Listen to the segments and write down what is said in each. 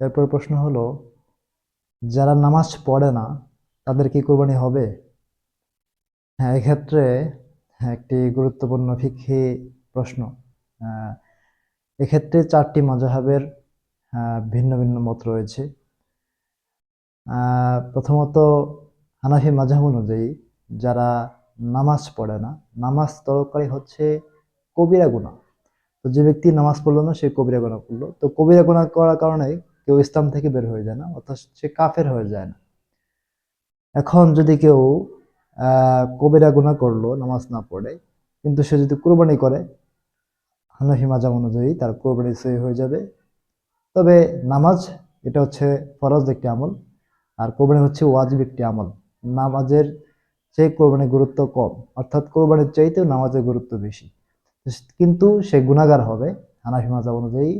এরপর প্রশ্ন হলো যারা নামাজ পড়ে না তাদের কি কোরবানি হবে? হ্যাঁ এক্ষেত্রে হ্যাঁ, একটি গুরুত্বপূর্ণ ফিকহি প্রশ্ন। এক্ষেত্রে চারটি মাযহাবের আহ, ভিন্ন ভিন্ন মত রয়েছে। প্রথমত হানাফি মাযহাব অনুযায়ী যারা নামাজ পড়ে না নামাজ তরকারি হচ্ছে কবিরা গুনাহ। তো যে ব্যক্তি নামাজ পড়ল না সে কবিরা গুনাহ করল। তো কবিরা গুনাহ করার কারণে কেউ ইসলাম থেকে বের হয়ে যায় না অর্থাৎ সে কাফের হয়ে যায় না। এখন যদি কেউ কবিরা গুনাহ করল, নামাজ না পড়ে, কিন্তু সে যদি কোরবানি করে হানাফি মাজাব অনুযায়ী তার কোরবানি সহি হয়ে যাবে। তবে নামাজ, এটা হচ্ছে ফরজ একটি আমল, আর কোরবানি হচ্ছে ওয়াজিব একটি আমল। নামাজের চেয়ে কোরবানির গুরুত্ব কম, অর্থাৎ কোরবানির চাইতেও নামাজের গুরুত্ব বেশি। কিন্তু সে গুণাগার হবে হানাফি মাজাব অনুযায়ী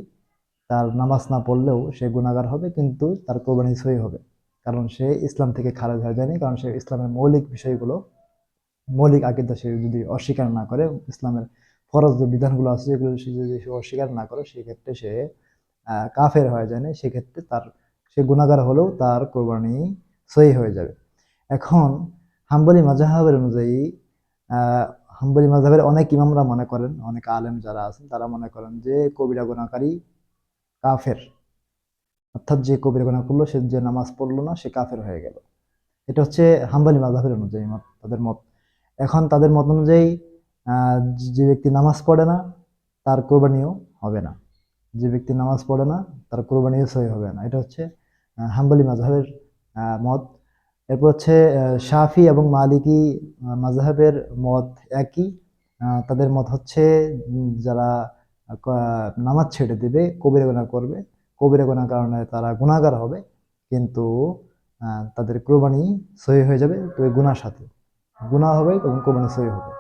তার নামাজ না পড়লেও সে গুণাগার হবে, কিন্তু তার কোরবানি সহি হবে। কারণ সে ইসলাম থেকে খারাপ হয়ে যায়নি, কারণ সে ইসলামের মৌলিক বিষয়গুলো, মৌলিক আকিদা সে যদি অস্বীকার না করে, ইসলামের ফরজ যে বিধানগুলো আছে, যেগুলো সে যদি সে অস্বীকার না করে, সেক্ষেত্রে সে কাফের হয়ে যায় না সেক্ষেত্রে তার, সে গুণাগার হলেও তার কোরবানি সহি হয়ে যাবে। এখন হাম্বলি মাজাহাবের অনুযায়ী হাম্বলি মাজাহের অনেক ইমামরা মনে করেন, অনেক আলেম যারা আছেন, তারা মনে করেন যে কবিরা গুণাকারী কাফের। অর্থাৎ যে কবির গুনাহ করল সে যে নামাজ পড়ল না সে কাফের হয়ে গেল। এটা হচ্ছে হাম্বলি মাযহাবের অনুযায়ী মত তাদের মত। এখন তাদের মত অনুযায়ী যে ব্যক্তি নামাজ পড়ে না তার কোরবানিও হবে না। যে ব্যক্তি নামাজ পড়ে না তার কোরবানিও সহি হবে না। এটা হচ্ছে হাম্বালি হাম্বলি মত। এরপর হচ্ছে শাফি এবং মালিকি আহ, মত একই। তাদের মত হচ্ছে যারা নামাজ ছেড়ে দেবে, কবিরা গোনা করবে। কবিরা গোনার কারণে তারা গুণাগার হবে, কিন্তু তাদের কোরবানি সহি হয়ে যাবে, তবে গুনার সাথে। গুণা হবে এবং কোরবানি সহি হবে।